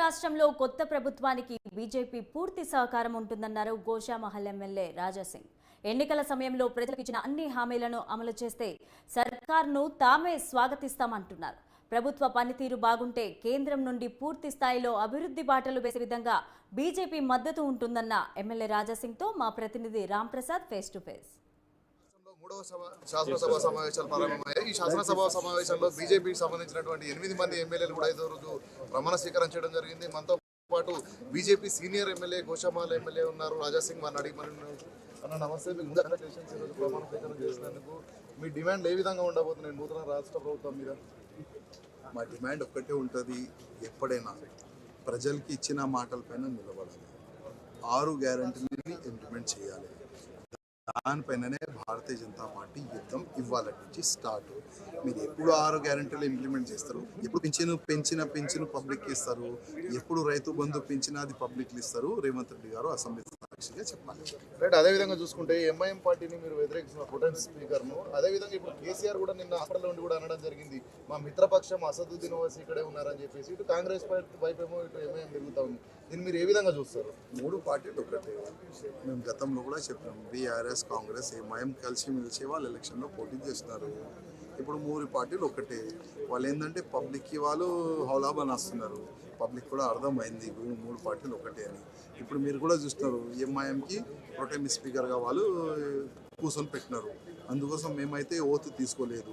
రాష్ట్రంలో కొత్త ప్రభుత్వానికి బీజేపీ పూర్తి సహకారం ఉంటుందన్నారు గోషామహల్ ఎమ్మెల్యే రాజాసింగ్. ఎన్నికల సమయంలో ప్రజలకు ఇచ్చిన అన్ని హామీలను అమలు చేస్తే సర్కార్ను తామే స్వాగతిస్తామంటున్నారు. ప్రభుత్వ పనితీరు బాగుంటే కేంద్రం నుండి పూర్తి స్థాయిలో అభివృద్ధి బాటలు వేసే విధంగా బీజేపీ మద్దతు ఉంటుందన్న ఎమ్మెల్యే రాజాసింగ్తో మా ప్రతినిధి రాంప్రసాద్ ఫేస్ టు ఫేస్. మూడవ సభ శాసనసభ సమావేశాలు ప్రారంభమయ్యాయి. ఈ శాసనసభ సమావేశంలో బీజేపీకి సంబంధించినటువంటి ఎనిమిది మంది ఎమ్మెల్యేలు కూడా ఐదో రోజు ప్రమాణ స్వీకారం చేయడం జరిగింది. మనతో పాటు BJP senior MLA Goshamahal MLA ఉన్నారు. రాజాసింగ్ మా అడిగి మరి అన్న నమస్తే. మీకు కంగ్రాచులేషన్స్ ఈరోజు ప్రమాణ స్వీకారం చేసినందుకు మీ డిమాండ్ ఏ విధంగా ఉండబోతున్నాయి? నూతన రాష్ట్ర ప్రభుత్వం మీద? మా డిమాండ్ ఒక్కటే ఉంటుంది. ఎప్పుడైనా ప్రజలకి ఇచ్చిన మాటలపైన నిలబడాలి. ఆరు గ్యారంటీని ఇంప్లిమెంట్ చేయాలి. దానిపైననే భారతీయ జనతా పార్టీ యుద్ధం ఇవాళ నుంచి స్టార్ట్. మీరు ఎప్పుడు ఆరు గ్యారంటీలు ఇంప్లిమెంట్ చేస్తారు? ఎప్పుడు పెంచిన పెంచిన పెంచిన పబ్లిక్ ఇస్తారు? ఎప్పుడు రైతు బంధు పెంచినా అది పబ్లిక్ ఇస్తారు? రేవంత్ రెడ్డి గారు అసెంబ్లీ సాక్షిగా చెప్పాలి రైట్ అదే విధంగా చూసుకుంటే ఎంఐఎం పార్టీని మీరు వ్యతిరేకిస్తున్న ప్రొటెన్ స్పీకర్ను అదే విధంగా ఇప్పుడు కేసీఆర్ కూడా నిన్న హాస్పిటల్ ఉండి కూడా అనడం జరిగింది. మా మిత్రపక్షం అసదుద్దీన్ ఓవైసీ ఇక్కడే ఉన్నారని చెప్పేసి ఇటు కాంగ్రెస్ పార్టీ వైపేమో ఇటు ఎంఐఎం తిరుగుతా ఉంది. దీన్ని మీరు ఏ విధంగా చూస్తారు? మూడు పార్టీలు ఒకటే. మేము గతంలో కూడా చెప్పాము బీఆర్ఎస్ కాంగ్రెస్ ఎంఐఎం కలిసి మెలిసి వాళ్ళు ఎలక్షన్లో పోటీ చేస్తున్నారు. ఇప్పుడు మూడు పార్టీలు ఒకటే. వాళ్ళు ఏంటంటే పబ్లిక్కి వాళ్ళు హౌలాబాన్ వస్తున్నారు పబ్లిక్ కూడా అర్థమైంది మూడు పార్టీలు ఒకటే అని. ఇప్పుడు మీరు కూడా చూస్తున్నారు ఎంఐఎంకి ప్రొటెమ్ స్పీకర్గా వాళ్ళు కూర్చొని పెట్టినారు. అందుకోసం మేమైతే ఓతు తీసుకోలేదు.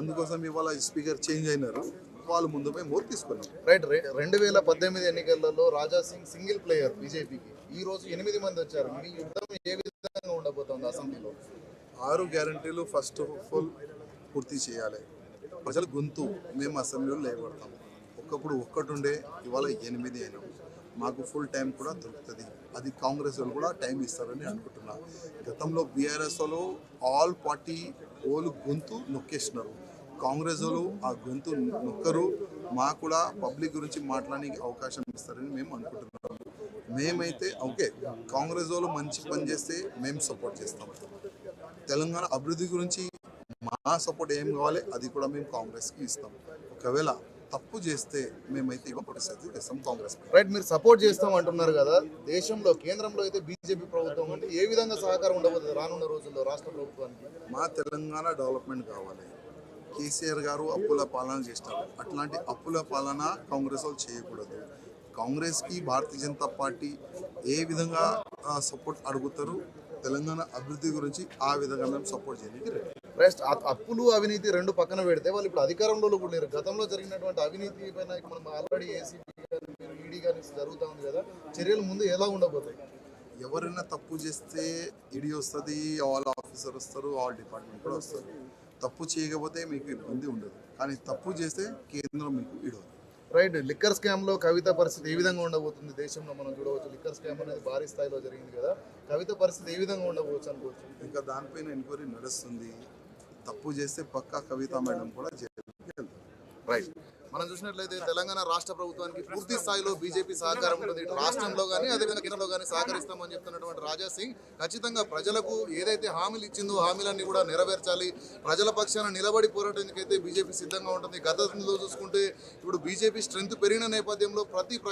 అందుకోసం ఇవాళ స్పీకర్ చేంజ్ అయినారు. వాళ్ళు ముందు మేము ఓతు తీసుకున్నాం. రైట్ రెండు వేల పద్దెనిమిది ఎన్నికలలో రాజా సింగ్ సింగిల్ ప్లేయర్ బీజేపీకి. ఈ రోజు ఎనిమిది మంది వచ్చారు. మీ యుద్ధం ఏ విధంగా ఉండబోతోంది అసెంబ్లీలో? ఆరు గ్యారంటీలు ఫస్ట్ ఆఫ్ ఆల్ పూర్తి చేయాలి. ప్రజల గొంతు మేము అసెంబ్లీలో లేబడతాం ఒకప్పుడు ఒక్కటుండే ఇవాళ ఎనిమిది అయినాం మాకు ఫుల్ టైం కూడా దొరుకుతుంది. అది కాంగ్రెస్ వాళ్ళు కూడా టైం ఇస్తారని అనుకుంటున్నా. గతంలో బీఆర్ఎస్ వాళ్ళు ఆల్ పార్టీ ఓలు గొంతు నొక్కేసినారు. కాంగ్రెస్ వాళ్ళు ఆ గొంతు నొక్కరు. మాకు కూడా పబ్లిక్ గురించి మాట్లాడడానికి అవకాశం ఇస్తారని మేము అనుకుంటున్నాం మేమైతే ఓకే కాంగ్రెస్ వాళ్ళు మంచి పని చేస్తే మేము సపోర్ట్ చేస్తాం. తెలంగాణ అభివృద్ధి గురించి మా సపోర్ట్ ఏం కావాలి అది కూడా మేము కాంగ్రెస్కి ఇస్తాం. ఒకవేళ తప్పు చేస్తే మేమైతే ఇవ్వ పరిస్థితి ఇస్తాం కాంగ్రెస్ రైట్ మీరు సపోర్ట్ చేస్తాం అంటున్నారు కదా దేశంలో కేంద్రంలో అయితే బీజేపీ ప్రభుత్వం ఉంది ఏ విధంగా సహకారం ఉండబోతుంది రానున్న రోజుల్లో రాష్ట్ర ప్రభుత్వానికి? మా తెలంగాణ డెవలప్మెంట్ కావాలి. కేసీఆర్ గారు అప్పుల పాలన చేస్తారు. అట్లాంటి అప్పుల పాలన కాంగ్రెస్ వాళ్ళు చేయకూడదు. కాంగ్రెస్కి భారతీయ జనతా పార్టీ ఏ విధంగా సపోర్ట్ అడుగుతారు తెలంగాణ అభివృద్ధి గురించి ఆ విధంగా మేము సపోర్ట్ చేయడానికి రెడీ రెస్ట్ అప్పులు అవినీతి రెండు పక్కన పెడితే వాళ్ళు ఇప్పుడు అధికారంలో కూడా లేరు. గతంలో జరిగినటువంటి అవినీతి పైన మనం ఆల్రెడీ ఏసీబీ కానీ ఈడీ కానీ జరుగుతూ ఉంది కదా చర్యలు ముందు ఎలా ఉండబోతాయి? ఎవరైనా తప్పు చేస్తే ఇడి వస్తుంది ఆల్ ఆఫీసర్ వస్తారు ఆల్ డిపార్ట్మెంట్ కూడా వస్తారు తప్పు చేయకపోతే మీకు ఇబ్బంది ఉండదు. కానీ తప్పు చేస్తే కేంద్రం మీకు ఇడవదు రైట్. లిక్కర్ స్కామ్లో కవిత పరిస్థితి ఏ విధంగా ఉండబోతుంది దేశంలో మనం చూడవచ్చు? లిక్కర్ స్కామ్ అనేది భారీ స్థాయిలో జరిగింది కదా. కవిత పరిస్థితి ఏ విధంగా ఉండబోవచ్చు అనుకోవచ్చు? ఇంకా దానిపైన ఎంక్వైరీ నడుస్తుంది. తప్పు చేస్తే పక్కా కవిత మేడం కూడా రైట్. మనం చూసినట్లయితే తెలంగాణ రాష్ట్ర ప్రభుత్వానికి పూర్తి స్థాయిలో బీజేపీ సహకారం ఉంటుంది. ఇటు రాష్ట్రంలో కానీ అదేవిధంగా కేంద్రంలో కానీ సహకరిస్తామని చెప్తున్నటువంటి రాజా సింగ్ ఖచ్చితంగా ప్రజలకు ఏదైతే హామీలు ఇచ్చిందో హామీలన్నీ కూడా నెరవేర్చాలి. ప్రజల పక్షాన నిలబడి పోరాటానికి అయితే బీజేపీ సిద్ధంగా ఉంటుంది. గతంలో చూసుకుంటే ఇప్పుడు బీజేపీ స్ట్రెంత్ పెరిగిన నేపథ్యంలో ప్రతి